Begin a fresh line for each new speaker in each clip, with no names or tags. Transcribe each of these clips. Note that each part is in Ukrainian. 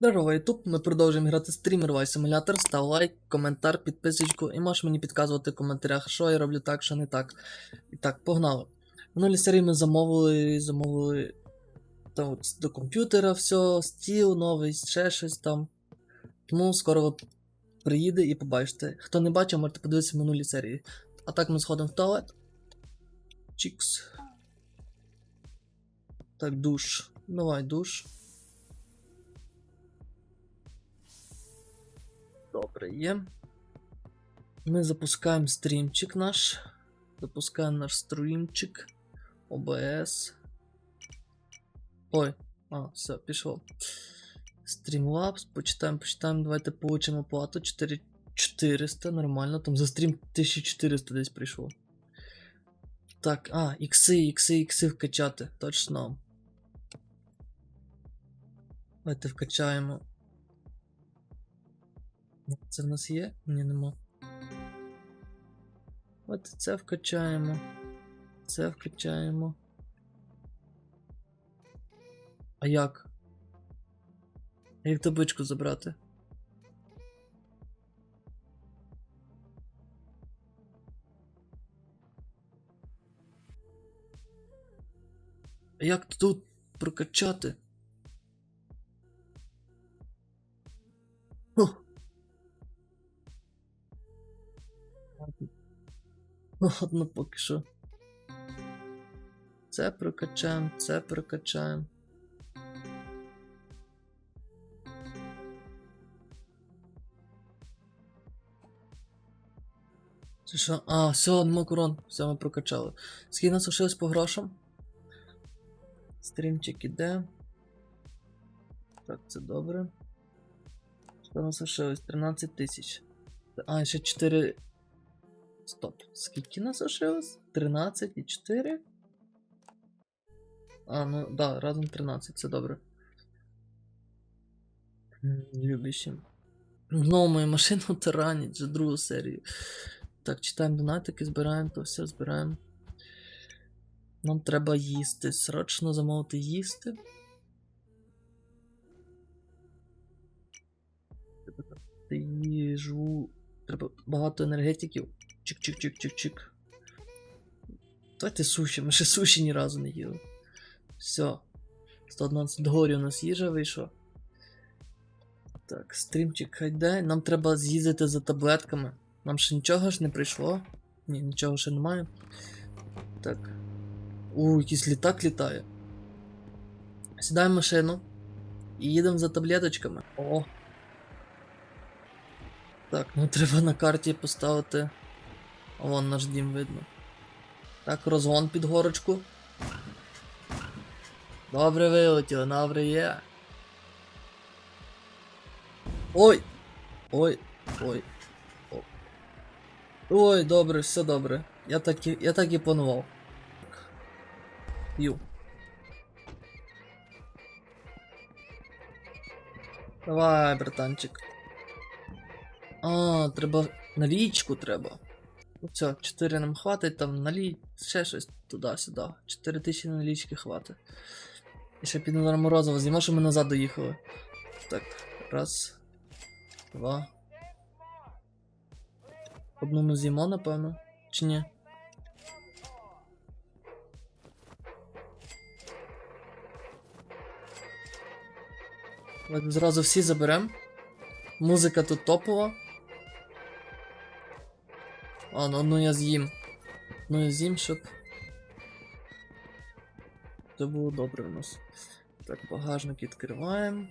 Здорово, Ютуб, ми продовжуємо грати стрімер Vice Simulator. Став лайк, коментар, підписочку і можеш мені підказувати в коментарях, що я роблю так, що не так. І так, погнали. В минулій серії ми замовили, замовили там, от, до комп'ютера все, стіл новий, ще щось там. Тому скоро ви приїде і побачите. Хто не бачив, можете подивитися в серії. А так ми сходимо в туалет. Чікс. Так, душ. Давай, душ. Добре, є. Ми запускаємо стрімчик наш. Запускаємо наш стрімчик. OBS. Ой, а, все, пішов. Streamlabs, почитаємо, почитаємо. Давайте получимо плату 4400, нормально. Там за стрім 1400 десь прийшло. Так, а, ікси, ікси, ікси вкачати, точно. Давайте вкачаємо. Це в нас є? Ні, нема. От це вкачаємо. Це вкачаємо. А як? А як табличку забрати? А як тут прокачати? Ладно, поки що. Це прокачаємо, це прокачаємо. Це що? А, все, нема корон. Все, ми прокачали. Скільки нас лишилось по грошам? Стрімчик іде. Так, це добре. Що нас лишилось? 13 тисяч. А, ще 4. Стоп. Скільки нас лишилось? 13 і 4? А, ну да, разом 13, це добре. Любіші. Знову мою машину таранять вже другу серію. Так, читаємо донатики, збираємо то все, збираємо. Нам треба їсти. Срочно замовити їсти. Їжу. Треба багато енергетиків. Чик-чик-чик-чик-чик. Давайте суші, ми ще суші ні разу не їли. Все. 111 горі у нас їжа вийшла. Так, стрімчик хай дай. Нам треба з'їздити за таблетками. Нам ще нічого ж не прийшло. Ні, нічого ще немає. Так. У, якийсь літак літає. Сідаємо в машину. І їдемо за таблеточками. О. Так, ну треба на карті поставити. Вон наш дім видно. Так, розгон під горочку. Добре вилетіло, добре є. Ой! Ой, ой. Ой, добре, все добре. Я так і, я так і планував. Ю. Давай, братанчик. А, треба налічку треба. Ну все, 4 нам хватить, там налі... ще щось туди-сюди. 4 тисячі налічки хватить. І ще підемо на Морозово, з'їмо, що ми назад доїхали. Так, раз. Два. Одну ми з'їмо, напевно. Чи ні? Зразу всі заберем. Музика тут топова. А, ну одну я з'їм. Ну я з'їм, щоб. Це було добре у нас. Так, багажник відкриваємо.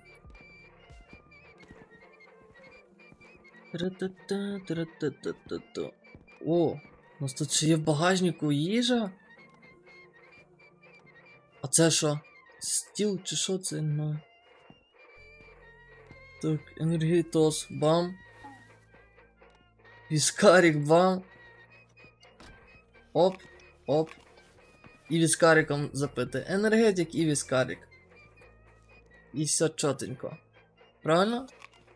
О, у нас тут ще є в багажнику їжа. А це що? Стіл чи що це? Ну. Так, енергетос, бам. Віскарик, бам. Оп, оп. І віскариком запити. Енергетик і віскарик. І все чотенько. Правильно?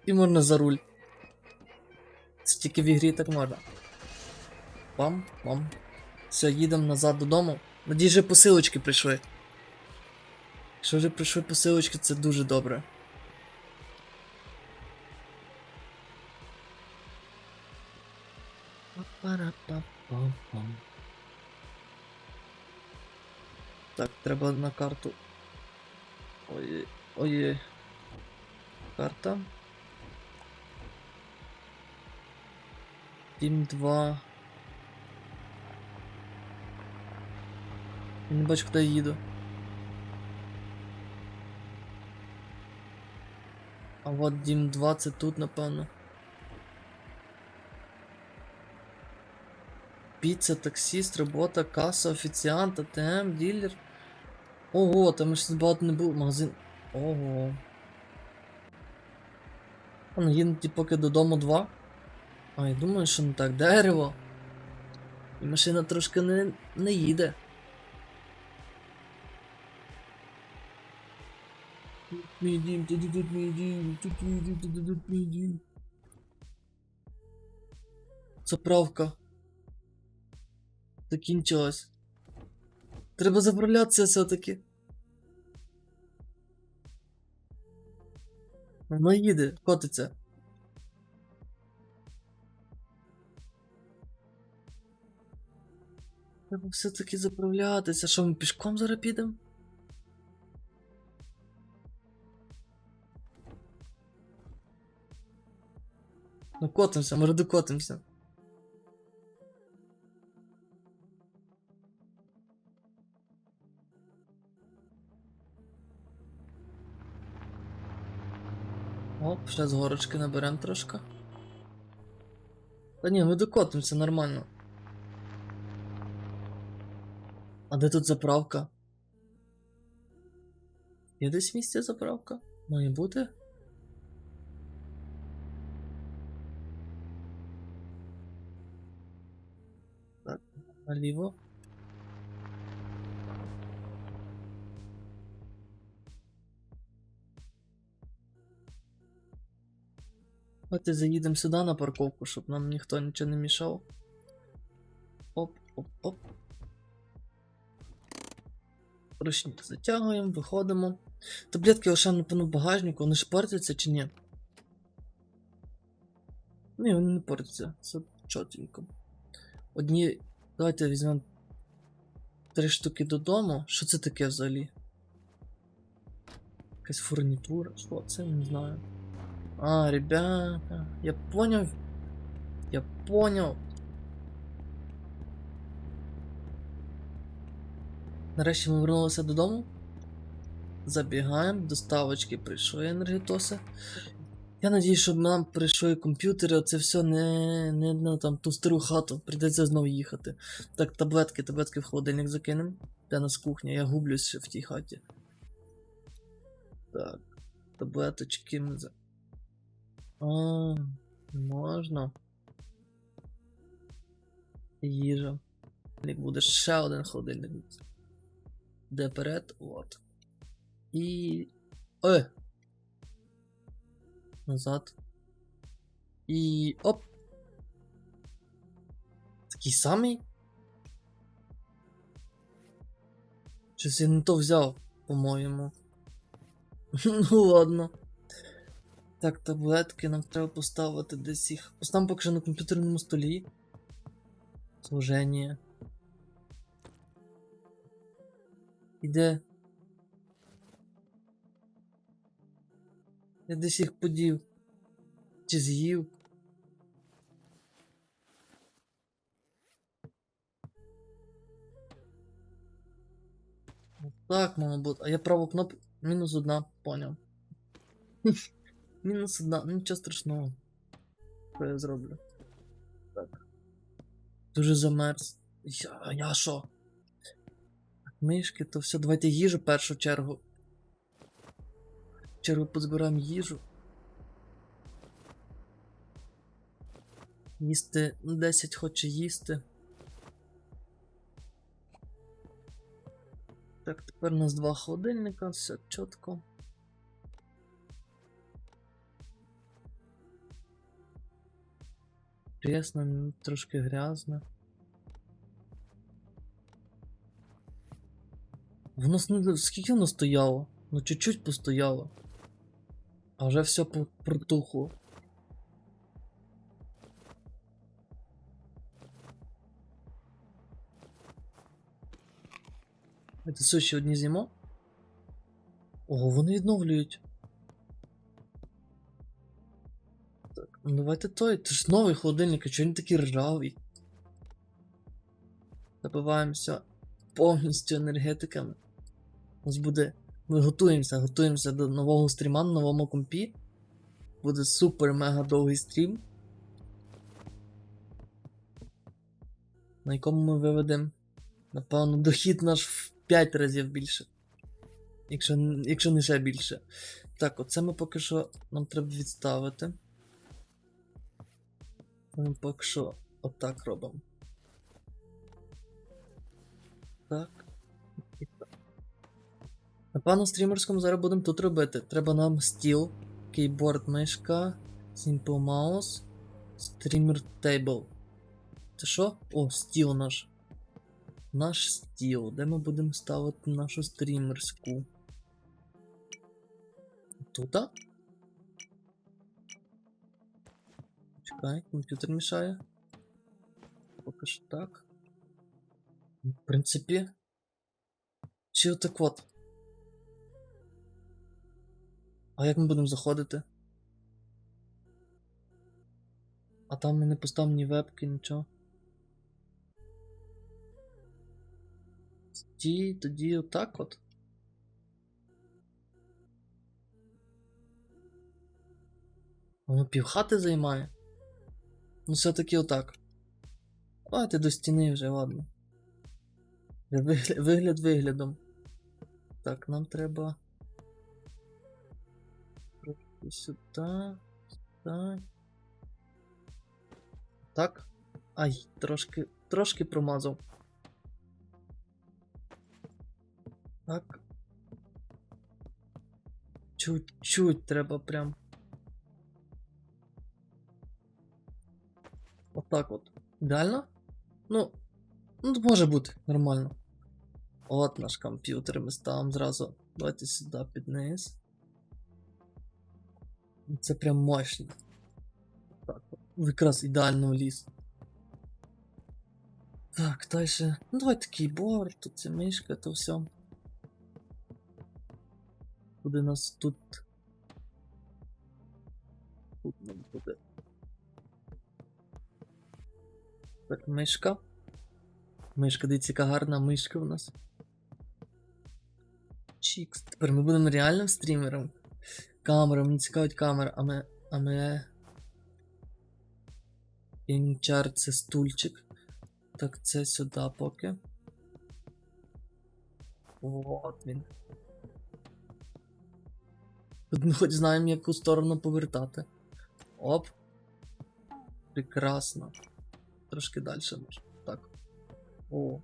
І можна за руль. Це тільки в ігрі так можна. Бам, бам. Все, їдемо назад додому. Надіюсь, вже посилочки прийшли. Якщо вже прийшли посилочки, це дуже добре. Пара-па-пам-пам. Так, треба на карту. Ой, ой. Карта. Тім 2. Я не бачу, куди я їду. А от Дім 2 це тут, напевно. Піца, таксіст, робота, каса, офіціант, АТМ, ділер. Ого, там ж багато не було. Магазин. Ого. А ну поки додому 2. А, я думаю, що не так. Дерево. І машина трошки не, не їде. Тут Мій дім, тут тут мій дім, тут мій дім, тут тут мій дім. Заправка. Закінчилась. Треба заправлятися все-таки. Вона їде, котиться. Треба все-таки заправлятися. Що ми пішком зараз підемо? Ну котимося, може докотимося. Оп, ще з горочки наберемо трошки. Та ні, ми докотимося нормально. А де тут заправка? Є десь місце заправка? Має бути? Так, наліво. Давайте заїдемо сюди на парковку, щоб нам ніхто нічого не мішав. Оп, оп, оп. Ручник затягуємо, виходимо. Таблетки лише напевно в багажнику, вони ж портяться чи ні? Ні, вони не портяться. Все чотенько. Одні. Давайте візьмемо три штуки додому. Що це таке взагалі? Якась фурнітура, що це не знаю. А, ребята, я понял. Я понял. Нарешті ми вернулися додому. Забігаємо, доставочки прийшли енергетоси. Я надію, що нам прийшли комп'ютери, це все не, не на там ту стару хату, прийдеться знову їхати. Так, таблетки, таблетки в холодильник закинемо. Де нас кухня, я гублюсь в тій хаті. Так, таблеточки ми за. А, можна. Їжа. Як буде ще один холодильник. Де перед? От. І. Е! Назад. І. Оп! Такий самий? Щось я не то взяв, по-моєму. ну ладно. Так, таблетки нам треба поставити десь їх. Поставимо поки що на комп'ютерному столі. Служення. Іде. Я десь їх подів. Чи з'їв. Так, мало бути. А я праву кнопку. Мінус одна, поняв. Мінус одна, ну нічого страшного. Що я зроблю? Так. Дуже замерз. Я, я що? Мишки, то все, давайте їжу в першу чергу. В чергу позбираємо їжу. Їсти 10 хоче їсти. Так, тепер у нас два холодильника, все чітко. Прісно, ну, трошки грязно. Воно ну, скільки воно стояло? Ну чуть-чуть постояло. А вже все протухло. Це все одні зімо? Ого, вони відновлюють. Ну давайте той. Це ж новий холодильник, а чого він такий ржавий? Забиваємося повністю енергетиками. У нас буде. Ми готуємося, готуємося до нового стріма на новому компі. Буде супер мега довгий стрім. На якому ми виведемо, напевно, дохід наш в 5 разів більше. Якщо, якщо не ще більше. Так, оце ми поки що нам треба відставити. Ми поки що отак робимо. Так. І так. Стрімерському зараз будемо тут робити. Треба нам стіл, кейборд, мишка, Simple Mouse, Streamer Table. Це що? О, стіл наш. Наш стіл, де ми будемо ставити нашу стрімерську. Тут? Чекай, комп'ютер мішає. Поки що так. В принципі. Чи отак от. А як ми будемо заходити? А там ми не поставимо ні вебки, нічого. Тоді, тоді отак от. Воно півхати займає. Ну, все-таки отак. Давайте до стіни вже, ладно. Вигляд, вигляд виглядом. Так, нам треба. Трошки сюди. Сюди. Так. Ай, трошки. Трошки промазав. Так. Чуть-чуть треба прям. Отак от. Ідеально? Ну. Ну, може бути, нормально. От наш комп'ютер, ми ставимо зразу. Давайте сюди під низ. Це прям мощно. Так, якраз ідеально вліз. Так, далі. Ну давайте кейборд, тут ця мишка, то все. Буде нас тут. Тут нам буде. Так, мишка. Мишка, дивіться, яка гарна мишка у нас. Чікс. Тепер ми будемо реальним стрімером. Камера, мені цікавить камера, а ми. А ми. Інчар це стульчик. Так, це сюди поки. Вот він. Тут ми хоч знаємо, яку сторону повертати. Оп. Прекрасно. Трошки далі може. Так. О.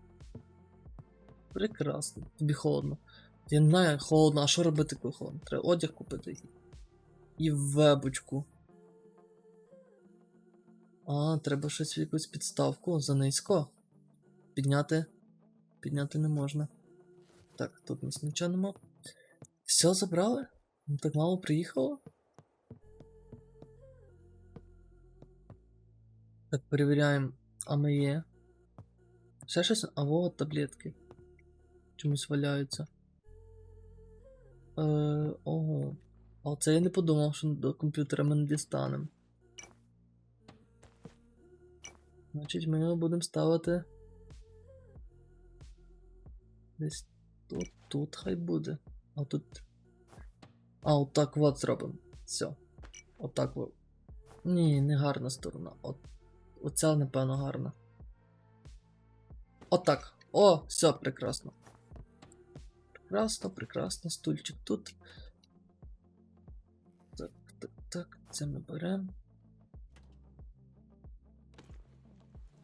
Прекрасно. Тобі холодно. Я не знаю, холодно, а що робити, коли холодно? Треба одяг купити. І вебочку. А, треба щось в якусь підставку за низько. Підняти. Підняти не можна. Так, тут у нас нічого нема. Все забрали? Ну, Так мало приїхало? Так, перевіряємо. А ми є. Ще щось? А вот таблетки. Чомусь валяються. Е, ого. А це я не подумав, що до комп'ютера ми не дістанемо. Значить, ми його будемо ставити. Десь тут, тут хай буде. А тут. А, отак от зробимо. Все. Отак от. Ні, не гарна сторона. От. Оця, напевно, гарна. Отак. О, все, прекрасно. Прекрасно, прекрасно. Стульчик тут. Так, так, так. Це ми беремо.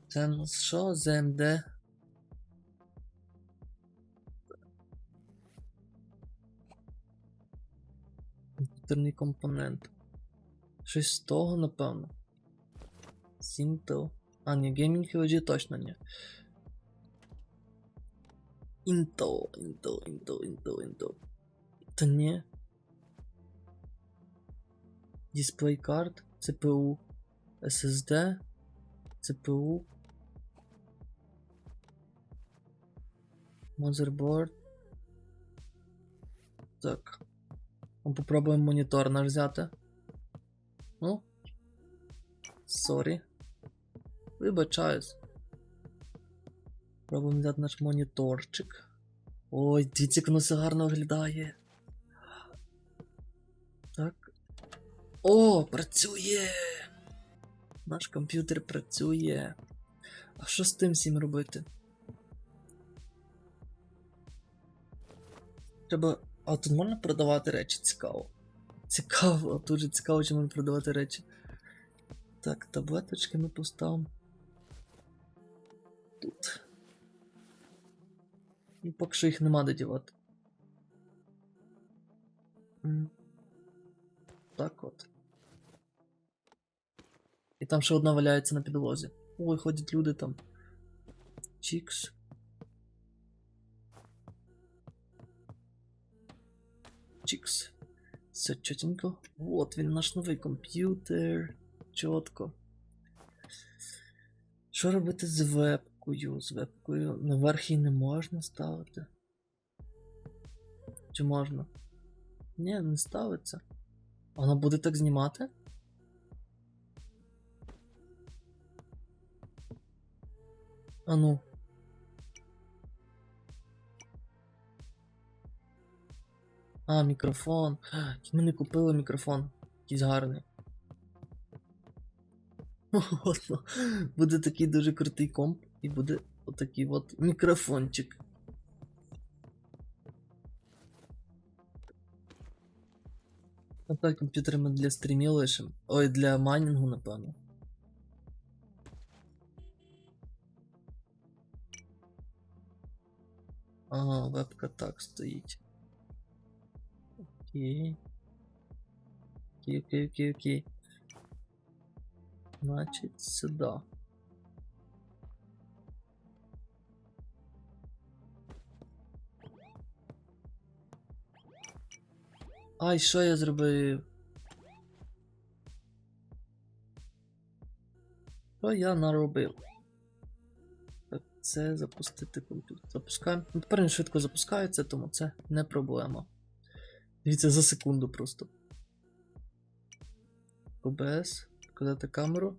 Це у нас що? ЗМД. Комп'ютерний компонент. Щось з того, напевно. Сінтел. А, ні, Gaming LG точно ні. Intel, Intel, Intel, Intel, Intel. Та ні. Display card, CPU, SSD, CPU, motherboard, Так. Ну, Попробуємо монітор наш взяти. Ну. Сорі. Вибачаюсь. Пробуємо взяти наш моніторчик. Ой, дивіться, як воно все гарно виглядає. Так. О, працює! Наш комп'ютер працює. А що з тим всім робити? Треба. А тут можна продавати речі цікаво. Цікаво, дуже цікаво, чи можна продавати речі. Так, таблеточки ми поставимо. Тут. І поки що їх нема де дівати. Так от. І там ще одна валяється на підлозі. Ой, ходять люди там. Чікс. Чікс. Все чотенько. Вот він наш новий комп'ютер. Чітко. Що робити з вебкою? З вебкою наверх її не можна ставити. Чи можна? Ні, не ставиться. Вона буде так знімати? А ну. А, мікрофон. Ми не купили мікрофон. Якийсь гарний. Ну, буде такий дуже крутий комп, і буде отакий от мікрофончик. А так комп'ютер для стрімів лишимо. Ой, для майнінгу, напевно. Ага, вебка так стоїть. Окей. Окей, окей, окей, окей. Значить, сюди. Ай, що я зробив? Що я наробив? Так, це запустити комп'ютер. Запускаємо. Ну, тепер він швидко запускається, тому це не проблема. Дивіться, за секунду просто. OBS. Показати камеру.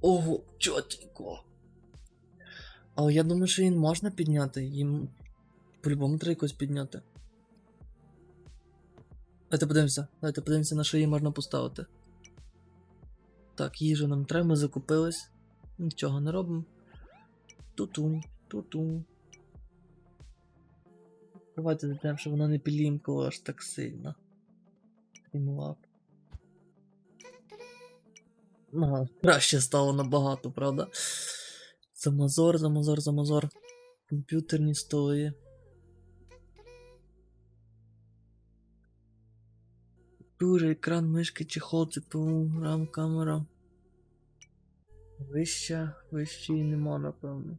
Ого, чотенько. Але я думаю, що їм можна підняти. Їм по-любому треба якось підняти. Давайте подивимося. Давайте подивимося, на що її можна поставити. Так, їжу нам треба, ми закупились. Нічого не робимо. Ту-ту, ту-ту. Давайте зайдемо, щоб вона не пілімкала аж так сильно. Стрімлап. Ага, краще стало набагато, правда? Замазор, замазор, замазор. Комп'ютерні столи. Дуже екран, мишки, чехол, ЦПУ, рам, камера. Вища, вищої нема, напевно.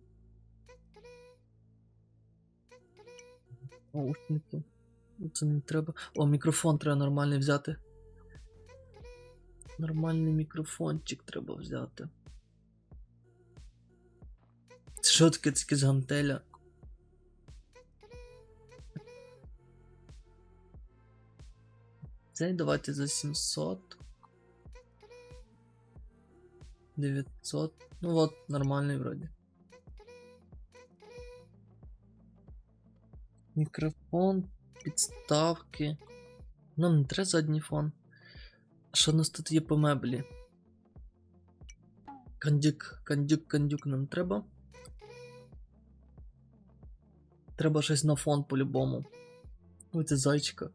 Наушники. Ну, Це не треба. О, мікрофон треба нормальний взяти. Нормальний мікрофончик треба взяти. Це Що таке таке з гантеля? Цей давайте за 700. 900. Ну вот, нормальный вроде. Мікрофон, підставки. Нам не треба задній фон. Що у нас тут є по меблі? Кандюк, кандюк, кандюк нам треба. Треба щось на фон по-любому. Ой, це зайчика.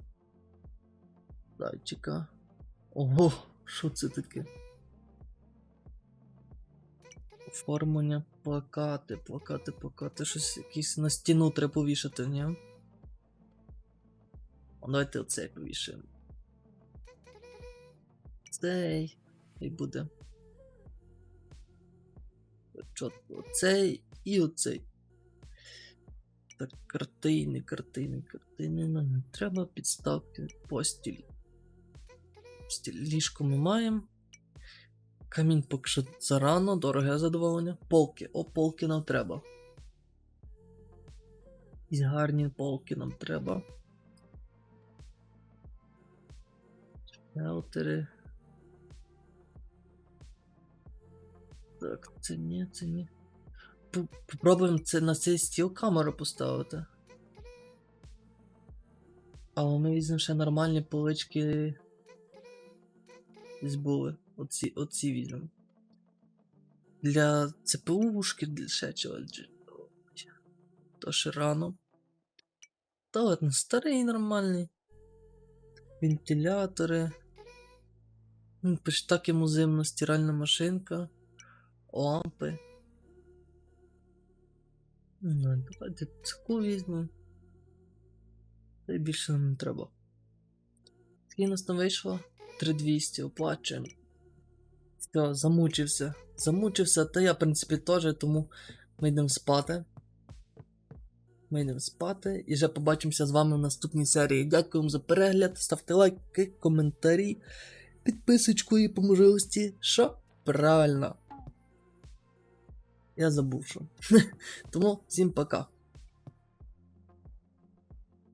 Зайчика. Ого, що це таке? Оформлення, плакати, плакати, плакати, щось якісь на стіну треба повішати, ні? О, давайте оцей повішаємо. Цей. І буде. Оцей і оцей. Так, картини, картини, картини. Нам не треба підставки, постіль. Ліжко ми маємо. Камінь поки що зарано, дороге задоволення. Полки, о, полки нам треба. І гарні полки нам треба. Раутери. Так, це ні, це ні. Попробуємо це на цей стіл камеру поставити. Але ми візьмемо ще нормальні полички. Десь. Оці, оці візьмемо. Для ЦПУшки, для ще чогось. То ще рано. Та ну, старий нормальний. Вентилятори. Ну, так йому зимно, стиральна машинка. Лампи. Ну, давайте таку візьмемо. Та й більше нам не треба. Скільки нас там вийшло? 3200, оплачуємо. Все, замучився. Замучився, та я, в принципі, теж, тому ми йдемо спати. Ми йдемо спати і вже побачимося з вами в наступній серії. Дякую вам за перегляд, ставте лайки, коментарі, підписочку і по можливості. Що? Правильно. Я забув що. Тому всім пока.